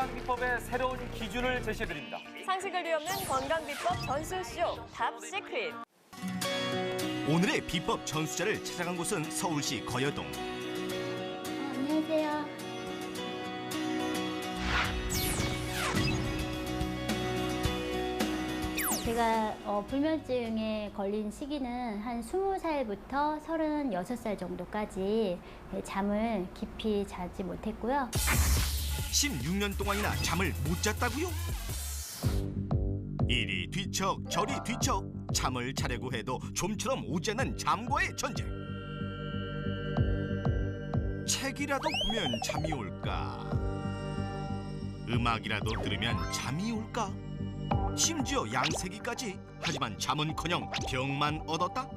건강 비법의 새로운 기준을 제시해드립니다. 상식을 뒤엎는 건강 비법 전수쇼 탑 시크릿. 오늘의 비법 전수자를 찾아간 곳은 서울시 거여동. 안녕하세요. 제가 어, 불면증에 걸린 시기는 한 20살부터 36살 정도까지 네, 잠을 깊이 자지 못했고요. 16년 동안이나 잠을 못 잤다고요? 이리 뒤척 저리 뒤척 잠을 자려고 해도 좀처럼 오지 않는 잠과의 전쟁. 책이라도 보면 잠이 올까? 음악이라도 들으면 잠이 올까? 심지어 양세기까지. 하지만 잠은커녕 병만 얻었다?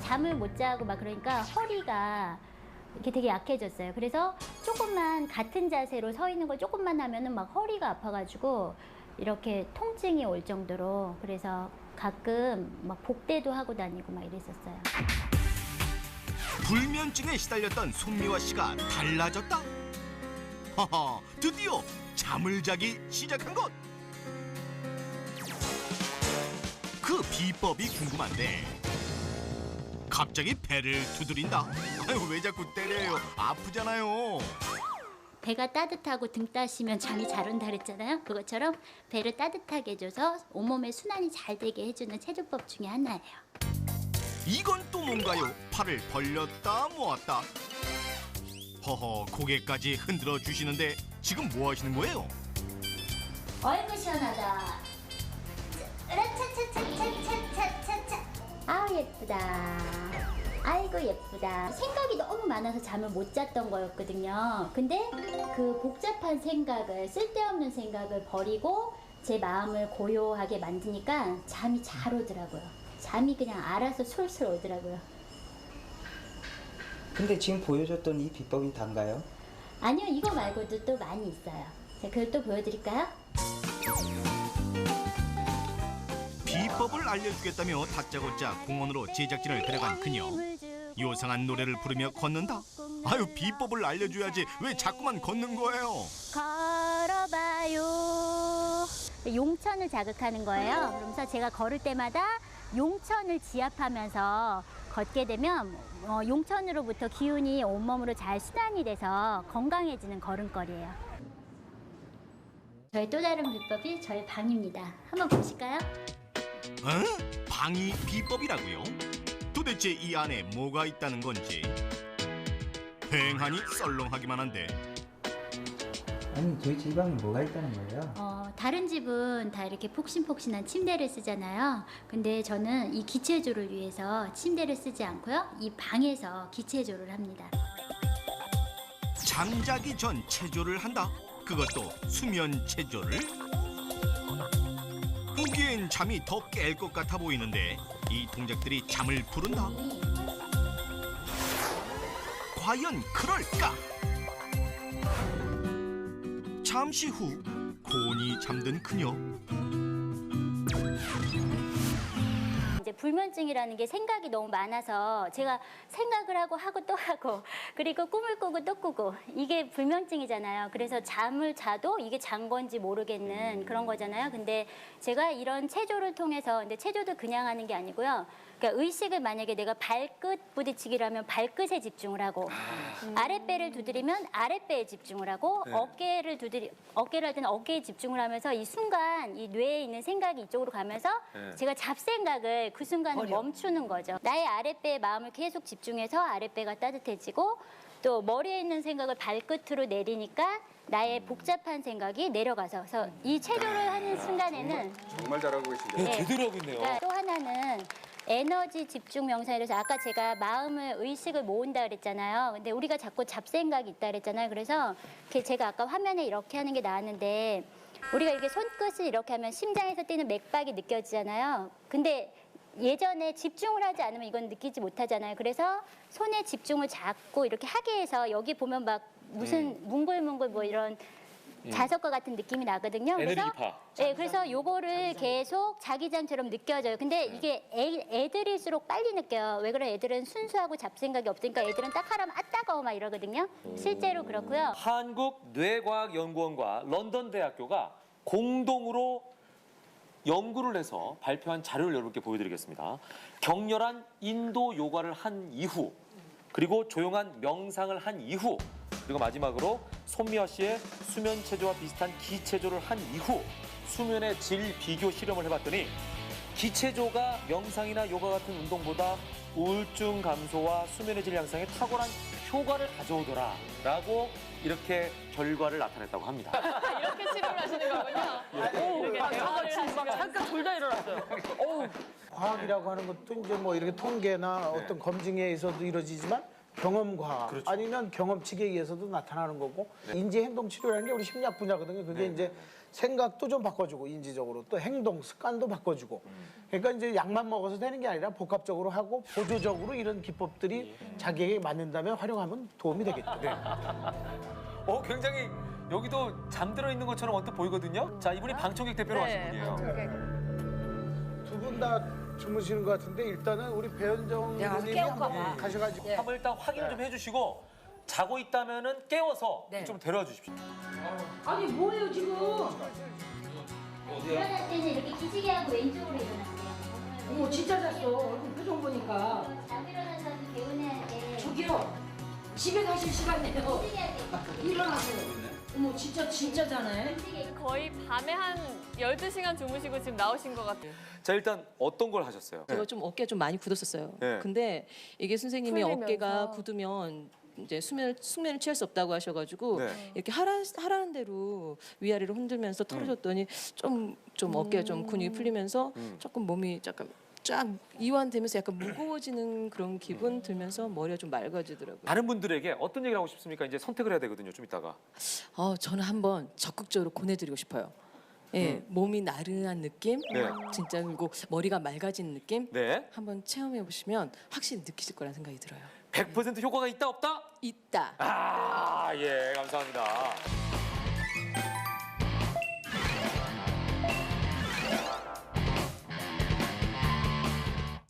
잠을 못 자고 막 그러니까 허리가 이렇게 되게 약해졌어요. 그래서 조금만 같은 자세로 서 있는 걸 조금만 하면은 막 허리가 아파가지고 이렇게 통증이 올 정도로 그래서 가끔 막 복대도 하고 다니고 막 이랬었어요. 불면증에 시달렸던 손미화 씨가 달라졌다. 허허, 드디어 잠을 자기 시작한 것. 그 비법이 궁금한데 갑자기 배를 두드린다. 아유 왜 자꾸 때려요? 아프잖아요. 배가 따뜻하고 등 따시면 잠이 잘 온다 그랬잖아요. 그것처럼 배를 따뜻하게 해줘서 온몸의 순환이 잘 되게 해주는 체조법 중에 하나예요. 이건 또 뭔가요? 팔을 벌렸다 모았다. 허허 고개까지 흔들어 주시는데 지금 뭐 하시는 거예요? 어이구 시원하다. 차차차차차차차차. 아우 예쁘다. 아이고 예쁘다. 생각이 너무 많아서 잠을 못 잤던 거였거든요. 근데 그 복잡한 생각을 쓸데없는 생각을 버리고 제 마음을 고요하게 만드니까 잠이 잘 오더라고요. 잠이 그냥 알아서 솔솔 오더라고요. 근데 지금 보여줬던 이 비법이 단가요? 아니요, 이거 말고도 또 많이 있어요. 제가 그걸 또 보여드릴까요? 비법을 알려주겠다며 다짜고짜 공원으로 제작진을 데려간 그녀. 요상한 노래를 부르며 걷는다. 아유 비법을 알려줘야지 왜 자꾸만 걷는 거예요? 걸어봐요. 용천을 자극하는 거예요. 그러면서 제가 걸을 때마다 용천을 지압하면서 걷게 되면 어, 용천으로부터 기운이 온몸으로 잘 순환이 돼서 건강해지는 걸음걸이에요. 저희 또 다른 비법이 저희 방입니다. 한번 보실까요? 어? 방이 비법이라고요? 도대체 이 안에 뭐가 있다는 건지 휑하니 썰렁하기만 한데 아니 도대체 이 방에 뭐가 있다는 거예요? 어, 다른 집은 다 이렇게 폭신폭신한 침대를 쓰잖아요. 근데 저는 이 기체조를 위해서 침대를 쓰지 않고요. 이 방에서 기체조를 합니다. 잠자기 전 체조를 한다. 그것도 수면 체조를. 보기엔 잠이 더 깰 것 같아 보이는데 이 동작들이 잠을 부른다. 과연 그럴까? 잠시 후 곤히 잠든 그녀. 불면증이라는 게 생각이 너무 많아서 제가 생각을 하고 하고 또 하고 그리고 꿈을 꾸고 또 꾸고 이게 불면증이잖아요. 그래서 잠을 자도 이게 잔 건지 모르겠는 그런 거잖아요. 근데 제가 이런 체조를 통해서 근데 체조도 그냥 하는 게 아니고요. 그러니까 의식을 만약에 내가 발끝 부딪히기를 하면 발끝에 집중을 하고 아 랫배를 두드리면 아랫배에 집중을 하고 어깨를 두드리 어깨를 할 때는 어깨에 집중을 하면서 이 순간 이 뇌에 있는 생각이 이쪽으로 가면서 제가 잡생각을 그 순간에 멈추는 거죠. 나의 아랫배에 마음을 계속 집중해서 아랫배가 따뜻해지고 또 머리에 있는 생각을 발끝으로 내리니까 나의 복잡한 생각이 내려가서 그래서 이 체조를 하는 순간에는 정말 잘하고 계신데. 네. 제대로 하고 있네요. 그러니까 또 하나는 에너지 집중 명상이 라서 아까 제가 마음을 의식을 모은다 그랬잖아요. 근데 우리가 자꾸 잡생각이 있다 그랬잖아요. 그래서 제가 아까 화면에 이렇게 하는 게 나왔는데 우리가 이렇게 손끝을 이렇게 하면 심장에서 뛰는 맥박이 느껴지잖아요. 근데 예전에 집중을 하지 않으면 이건 느끼지 못하잖아요. 그래서 손에 집중을 잡고 이렇게 하게 해서 여기 보면 막 무슨 뭉글뭉글 뭐 이런 자석과 같은 느낌이 나거든요. 에너지 그래서 파. 네, 그래서 요거를 계속 자기장처럼 느껴져요. 근데 이게 애, 애들일수록 빨리 느껴요. 왜 그래? 애들은 순수하고 잡생각이 없으니까 애들은 딱 하라면 아 따가워 막 이러거든요. 실제로 그렇고요. 한국 뇌과학연구원과 런던 대학교가 공동으로 연구를 해서 발표한 자료를 여러분께 보여드리겠습니다. 격렬한 인도 요가를 한 이후, 그리고 조용한 명상을 한 이후, 그리고 마지막으로 손미화 씨의 수면 체조와 비슷한 기체조를 한 이후 수면의 질 비교 실험을 해봤더니 기체조가 명상이나 요가 같은 운동보다 우울증 감소와 수면의 질 향상에 탁월한 효과를 가져오더라라고 이렇게 결과를 나타냈다고 합니다. 이렇게 치료를 하시는 거군요. 오, 아, 지금 막 잠깐 둘 다 일어났어요. 과학이라고 하는 것도 이제 뭐 이렇게 통계나 어떤 검증에 의해서도 이루어지지만 경험 과학 아니면 경험치에 의해서도 나타나는 거고 인지 행동 치료라는 게 우리 심리학 분야거든요. 그게 이제 생각도 좀 바꿔주고 인지적으로 또 행동 습관도 바꿔주고 그러니까 이제 약만 먹어서 되는 게 아니라 복합적으로 하고 보조적으로 이런 기법들이 자기에게 맞는다면 활용하면 도움이 되겠죠. 어, 굉장히 여기도 잠들어 있는 것처럼 언뜻 보이거든요. 자, 이분이 방청객 대표로 하신 분이에요. 두 분다 주무시는 것 같은데 일단은 우리 배현정 내가 님이 깨울까 봐. 가셔가지고. 한번 일단 확인 좀 해주시고 자고 있다면은 깨워서 좀 데려와 주십시오. 아니 뭐예요 지금? 일어날 때는 이렇게 기지개 하고 왼쪽으로 일어나세요. 어머 진짜 잤어. 얼굴 표정 보니까. 잠 일어나서 개운해야 돼. 저기요. 집에 가실 시간이에요. 일어나세요 어머 진짜 진짜 자네 거의 밤에 한 12시간 주무시고 지금 나오신 것 같아요. 자, 일단 어떤 걸 하셨어요? 제가 좀 어깨가 좀 많이 굳었었어요. 네. 근데 이게 선생님이 풀리면서. 어깨가 굳으면 이제 수면을 숙면을 취할 수 없다고 하셔가지고 네. 이렇게 하라 하라는 대로 위아래로 흔들면서 털어줬더니 좀 좀 어깨가 좀 근육이 풀리면서 음. 조금 몸이 약간 쫙 이완되면서 약간 무거워지는 그런 기분 들면서 머리가 좀 맑아지더라고요. 다른 분들에게 어떤 얘기를 하고 싶습니까? 이제 선택을 해야 되거든요. 좀 이따가. 어, 저는 한번 적극적으로 권해드리고 싶어요. 예, 몸이 나른한 느낌, 네. 진짜 그리고 머리가 맑아지는 느낌, 네. 한번 체험해 보시면 확실히 느끼실 거라는 생각이 들어요. 100% 효과가 있다 없다? 있다. 아, 예, 감사합니다.